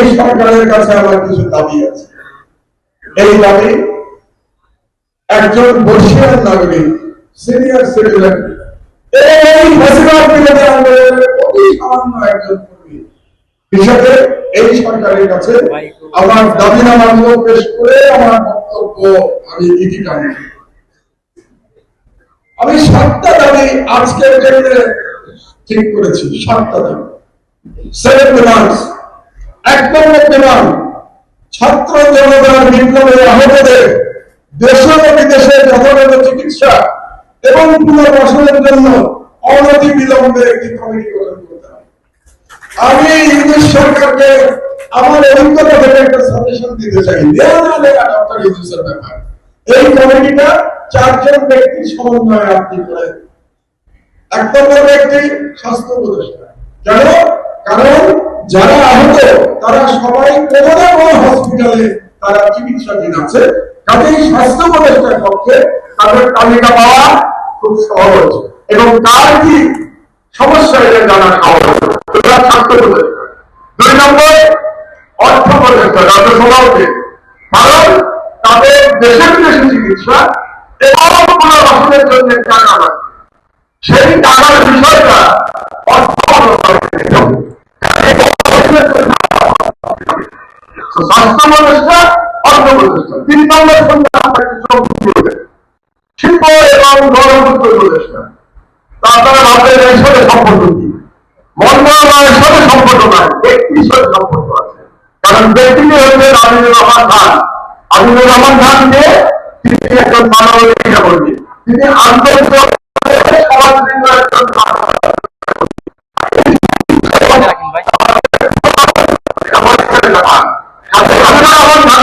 এই সরকারের কাছে আমার কিছু দাবি আছে। এই দাবি একজন বর্ষিয়ান নাগরিক, সিনিয়র সিটিজেন, এই ফেসিবাদ বিরোধী আন্দোলনের অতি সামান্য একজন কর্মী। হিসাবে এই সরকারের কাছে আমার দাবিনামাগুলো পেশ করে আমার বক্তব্য আমি ইতি টানি আমি সাতটা দাবি আজকের জন্য ঠিক করেছি, সাতটা দাবি। সেভেন ডিমান্ডস এক নম্বর ছাত্র জনতার বিপ্লবে আহতদের দেশে ও বিদেশে যথাযথ চিকিৎসা এবং পুনর্বাসনের জন্য অনতি বিলম্বে একটি কমিটি গঠন করতে হবে। আমি ইংলিশ সরকারকে আমার অভিজ্ঞতা থেকে একটা সাজেশন দিতে চাই। ডক্টর ইউনুসের ব্যাপার। এই কমিটিটা চারজন ব্যক্তির সমন্বয়ে আপনি করেন এক নম্বর ব্যক্তি স্বাস্থ্য উপদেষ্টা। কেন? কারণ যারা আহত তারা সবাই কোনো না কোনো হসপিটালে তারা চিকিৎসাধীন আছে কাজেই স্বাস্থ্য উপদেষ্টার পক্ষে তাদের তালিকা পাওয়া খুব সহজ এবং কার কি সমস্যা এটা জানা সহজ স্বাস্থ্য উপদেষ্টা দুই নম্বর অর্থ উপদেষ্টা কারণ তাদের দেশের দেশে চিকিৎসা এবং পুনর্বাসনের জন্য টাকা সেই টাকার বিষয়টা অর্থ স্বাস্থ্য প্রতিষ্ঠা অর্থ প্রতিষ্ঠা তিন নম্বর সঙ্গে আপনাকে সম্পূর্ণ শিল্প এবং গণতন্ত্র প্রতিষ্ঠা তাছাড়া ভাবলেন এর সাথে সম্পর্ক কি মন্ত্রণালয়ের সাথে তিনি আন্তর্জাতিক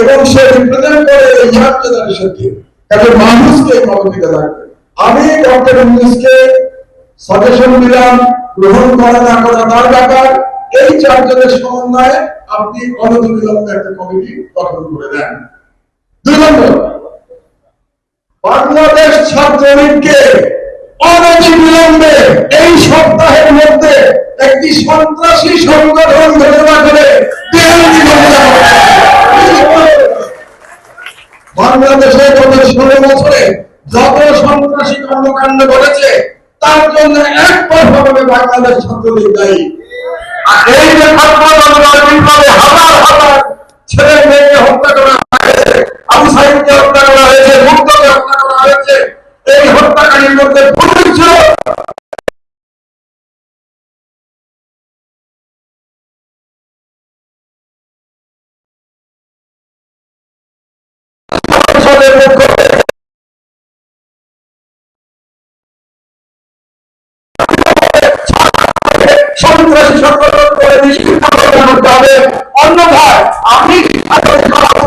এবং সে রিপ্রেজেন্ট করে এই জেনারেশনকে মানুষকে এই কমিটিতে লাগবে আমি ডক্টর ইউনিসকে সাজেশন দিলাম, গ্রহণ করা না করা তার ব্যাপার। এই চারজনের সমন্বয়ে আপনি অনতিবিলম্বে একটা কমিটি গঠন করে দেন। দুই নম্বর, বাংলাদেশ এই সপ্তাহের মধ্যে একটি সন্ত্রাসী সংগঠন ঘোষণা করে হবে। বাংলাদেশে গত ষোলো বছরে যত সন্ত্রাসী কর্মকাণ্ড ঘটেছে, তার জন্য একপর্যভাবে বাংলাদেশ ছাত্রলীগ দায়ী। এই যে হাজার হাজার ছেলে মেয়েকে হত্যা করা হয়েছে, আবু সাইদকে হত্যা করা হয়েছে মুক্তকে হত্যা করা হয়েছে, এই হত্যাকারীর মধ্যে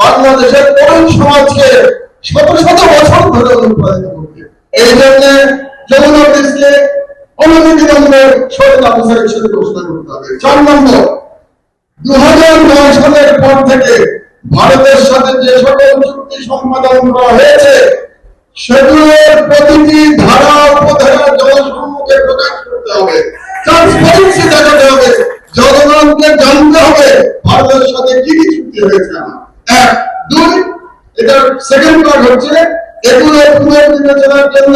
বাংলাদেশের তরুণ সমাজকে শত শত বছর ধরে অনুপ্রাণিত করবে এই জন্য যমুনা অনতিবিলম্বে শহীদ আবু সাইদ হিসেবে ঘোষণা করতে হবে। চার নম্বর দু সালের পর থেকে ভারতের সাথে যে সকল চুক্তি সম্পাদন করা হয়েছে, সেগুলোর প্রতিটি ধারা উপধারা জনসম্মুখে প্রকাশ করতে হবে। ট্রান্সপারেন্সি দেখাতে হবে জনগণকে জানতে হবে, ভারতের সাথে কি কি চুক্তি হয়েছে আমার। এটার সেকেন্ড পার্ট হচ্ছে, এগুলো পুনর্বিবেচনার জন্য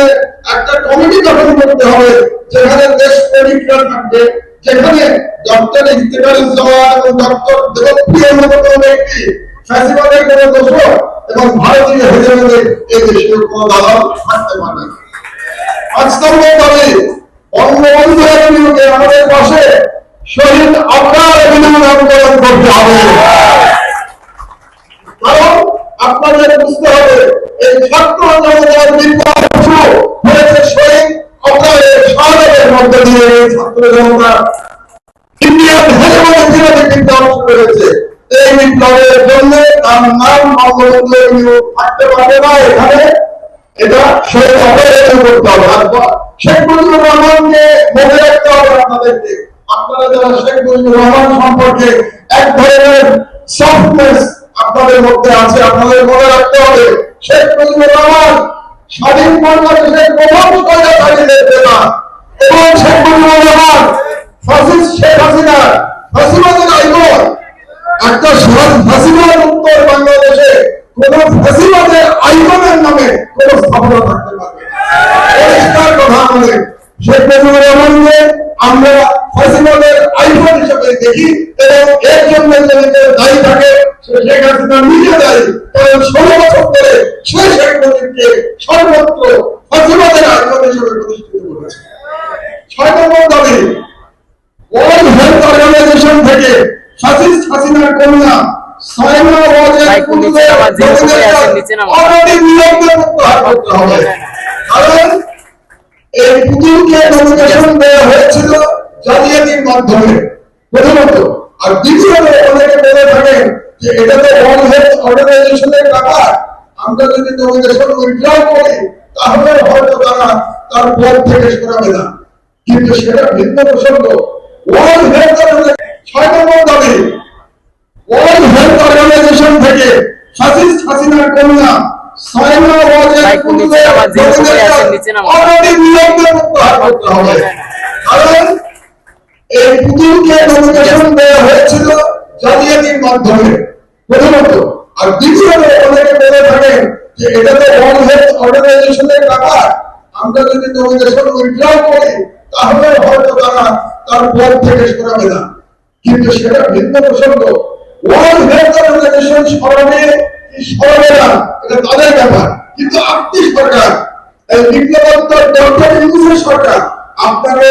একটা কমিটি গঠন করতে হবে, যেখানে দেশ প্রেমিকরা থাকবে, যেখানে ডক্টর ইফতিকার উজ্জামান এবং ডক্টর দেবপ্রিয় মতো ব্যক্তি ফ্যাসিবাদের কোনো দোষর এবং ভারতীয় হেজেমনে এই দেশে কোনো দালাল থাকতে পারে পাঁচ নম্বর দাবি বঙ্গবন্ধু এভিনিউকে আমাদের পাশে শহীদ এভিনিউ নামকরণ করতে হবে। কারণ আপনাদের বুঝতে হবে, এই ছাত্র জনতার বিপ্লব হয়েছে। শহীদ আবরারের শাহাদাতের মধ্যে দিয়ে এই ছাত্র জনতা এটা করতে হবে। শেখ মুজিবুর রহমানকে মনে রাখতে আপনারা যারা শেখ মুজিবুর রহমান সম্পর্কে এক ধরনের সফটনেস আপনাদের মধ্যে আছে, আপনাদের মনে রাখতে হবে, শেখ মুজিবুর রহমান স্বাধীন বাংলাদেশের প্রথম স্বৈরাচারীদের নেতা এবং শেখ মুজিবুর রহমান ফাসিস্ট শেখ হাসিনা ফাসিবাদের আইকন একটা ফাসিবাদ উত্তর বাংলাদেশে কোন ফাসিবাদের আইকনের নামে কোন স্থাপনা থাকতে পারবে পরিষ্কার কথা আমাদের শেখ মুজিবুর রহমানকে আমরা আইকন দেখি এবং এর জন্য যদি দায়ী থাকে শেখ হাসিনা নিজে দায়ী। কারণ ষোলো বছর ধরে সে শেখ মুজিবকে সর্বত্র ফাসিবাদের আইকন হিসেবে প্রতিষ্ঠিত করেছে। ছয় নম্বর দাবি ওয়ার্ল্ড হেলথ অর্গানাইজেশন থেকে ফাসিস্ট হাসিনার কন্যা সাইমা ওয়াজের নামা। অলরেডি নিয়োগের প্রত্যাহার করতে হবে। কারণ এই পুতুলকে নমিনেশন দেওয়া হয়েছিল জালিয়াতির মাধ্যমে প্রথমত আর দ্বিতীয়ত অনেকে বলে থাকেন যে এটা তো ওয়ার্ল্ড হেলথ অর্গানাইজেশনের ব্যাপার। আমরা যদি নমিনেশন উইথড্র করি তাহলে হয়তো তারা তার পদ থেকে সরাবে না। কিন্তু সেটা ভিন্ন প্রসঙ্গ। ওয়ার্ল্ড হেলথ ছয় নম্বর দাবি। ওয়ার্ল্ড হেলথ অর্গানাইজেশন থেকে ফাসিস্ট হাসিনার কন্যা সাইমা ওয়াজের করতে হবে। কারণ এই পুতুলকে নমিনেশন দেওয়া হয়েছিল জালিয়াতির মাধ্যমে। প্রথমত, আর দ্বিতীয়ত অনেকে বলে থাকেন যে এটা তো ওয়ার্ল্ড হেলথ অর্গানাইজেশনের ব্যাপার। আমরা যদি নমিনেশন উইথড্র করি, তাহলে হয়তো তারা তার পদ থেকে সরাবে না। কিন্তু সেটা ভিন্ন প্রসঙ্গ। ওয়ার্ল্ড হেলথ অর্গানাইজেশন সরাবে কি সরাবে না, এটা তাদের ব্যাপার। কিন্তু আপনি সরকার, এই বিপ্লবোত্তর ডক্টর ইউনুসের সরকার, আপনাকে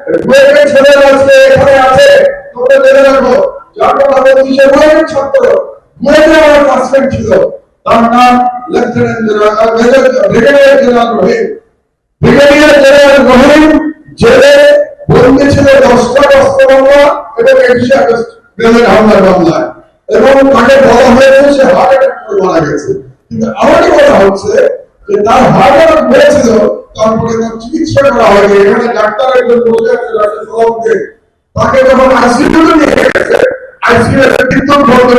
বুয়েটের ছেলেরা আজকে এখানে আছে, তোমরা জেনে রাখো যার কথা বলছি সে বুয়েটের ছাত্র। বুয়েটে আমার ক্লাস ফ্রেন্ড ছিল। তার নাম lieutenant general brigadier general Rahim brigadier general তার হার্ট অ্যাটাক হয়েছিল তারপরে তার চিকিৎসা করা হয়নি এখানে ডাক্তার একজন বসে আছে, ডাক্তার তাকে যখন আইসিইউ নিয়ে গেছে আইসিইউ এর বিদ্যুৎ বন্ধ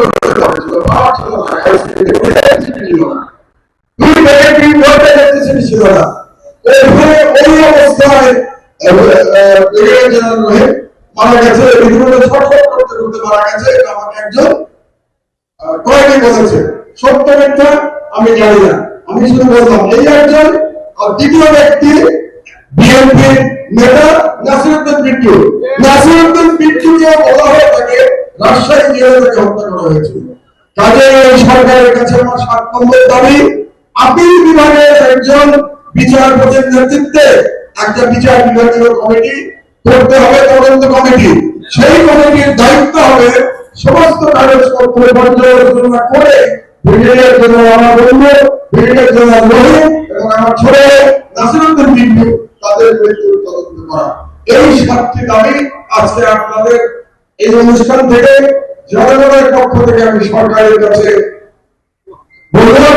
মিথ্যা আমি জানি না। আমি শুধু বললাম, এই একজন দ্বিতীয় ব্যক্তি বিএনপি নেতা নাসিরুদ্দিন বিট্টু নাসিরুদ্দিন বিট্টুকে বলা হয়ে থাকে রাজশাহী জেলে হত্যা করা হয়েছিল কাজে এই সরকারের কাছে আমার সাত দাবি আপিল বিভাগের একজন বিচারপতির নেতৃত্বে একটা বিচার বিভাগীয় কমিটি করতে হবে তদন্ত কমিটি সেই কমিটির দায়িত্ব হবে সমস্ত কাগজপত্র পর্যালোচনা করে ব্রিগেডিয়ার জেনারেল আমার বন্ধু ব্রিগেডিয়ার জেনারেল রহিম এবং ছেড়ে নাসিরুদ্দিন বিন্দু তাদের মৃত্যুর তদন্ত করা। এই সাতটি দাবি আজকে আপনাদের এই অনুষ্ঠান থেকে জনগণের পক্ষ থেকে আমি সরকারের কাছে বললাম